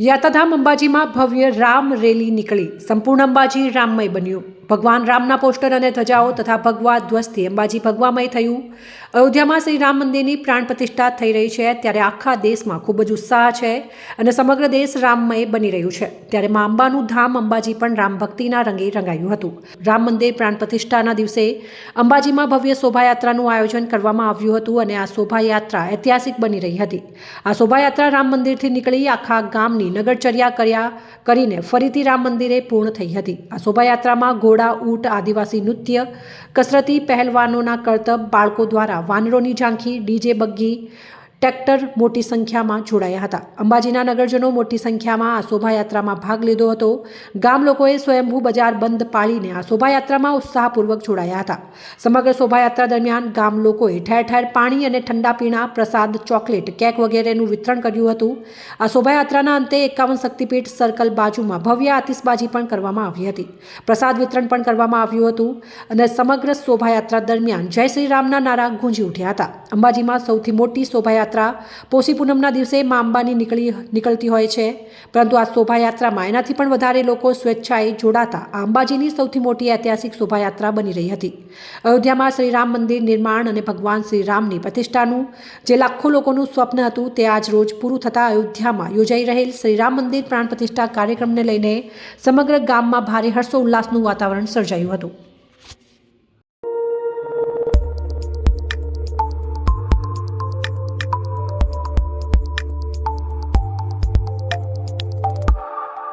યાત્રાધામ અંબાજીમાં ભવ્ય રામ રેલી નીકળી. સંપૂર્ણ અંબાજી રામમય બન્યું. ભગવાન રામના પોસ્ટર અને ધજાઓ તથા ભગવા ધ્વજથી અંબાજી ભગવામય થયું. અયોધ્યામાં શ્રી રામ મંદિરની પ્રાણ પ્રતિષ્ઠા થઈ રહી છે, ત્યારે આખા દેશમાં ખૂબ જ ઉત્સાહ છે અને સમગ્ર દેશ રામમય બની રહ્યું છે. ત્યારે મા અંબાનું ધામ અંબાજી પણ રામ ભક્તિના રંગે રંગાયું હતું. રામ મંદિર પ્રાણ પ્રતિષ્ઠાના દિવસે અંબાજીમાં ભવ્ય શોભાયાત્રાનું આયોજન કરવામાં આવ્યું હતું અને આ શોભાયાત્રા ઐતિહાસિક બની રહી હતી. આ શોભાયાત્રા રામ મંદિરથી નીકળી આખા ગામની નગરચર્યા કર્યા કરીને ફરીથી રામ મંદિરે પૂર્ણ થઈ હતી. આ શોભાયાત્રામાં ઘોડા, ઊંટ, આદિવાસી નૃત્ય, કસરતી, પહેલવાનોના કરતબ બાળકો દ્વારા વાનરોની ઝાંખી, ડીજે બગ્ગી ટ્રેક્ટર મોટી સંખ્યામાં જોડાયા હતા. અંબાજીના નગરજનો મોટી સંખ્યામાં આ શોભાયાત્રામાં ભાગ લીધો હતો. ગામ લોકોએ સ્વયંભૂ બજાર બંધ પાળીને આ શોભાયાત્રામાં ઉત્સાહપૂર્વક જોડાયા હતા. સમગ્ર શોભાયાત્રા દરમિયાન ગામ લોકોએ ઠેર ઠેર પાણી અને ઠંડા પીણા, પ્રસાદ, ચોકલેટ, કેક વગેરેનું વિતરણ કર્યું હતું. આ શોભાયાત્રાના અંતે એકાવન શક્તિપીઠ સર્કલ બાજુમાં ભવ્ય આતિશબાજી પણ કરવામાં આવી હતી. પ્રસાદ વિતરણ પણ કરવામાં આવ્યું હતું અને સમગ્ર શોભાયાત્રા દરમિયાન જય શ્રી રામના નારા ગુંજી ઉઠ્યા હતા. અંબાજીમાં સૌથી મોટી શોભાયાત્રા પોષી પૂનમના દિવસે મા અંબાની નીકળી નીકળતી હોય છે. પરંતુ આ શોભાયાત્રામાં એનાથી પણ વધારે લોકો સ્વેચ્છાએ જોડાતા અંબાજીની સૌથી મોટી ઐતિહાસિક શોભાયાત્રા બની રહી હતી. અયોધ્યામાં શ્રી રામ મંદિર નિર્માણ અને ભગવાન શ્રી રામની પ્રતિષ્ઠાનું જે લાખો લોકોનું સ્વપ્ન હતું તે આજ રોજ પૂરું થતાં અયોધ્યામાં યોજાઈ રહેલ શ્રીરામ મંદિર પ્રાણ પ્રતિષ્ઠા કાર્યક્રમને લઈને સમગ્ર ગામમાં ભારે હર્ષોલ્લાસનું વાતાવરણ સર્જાયું હતું.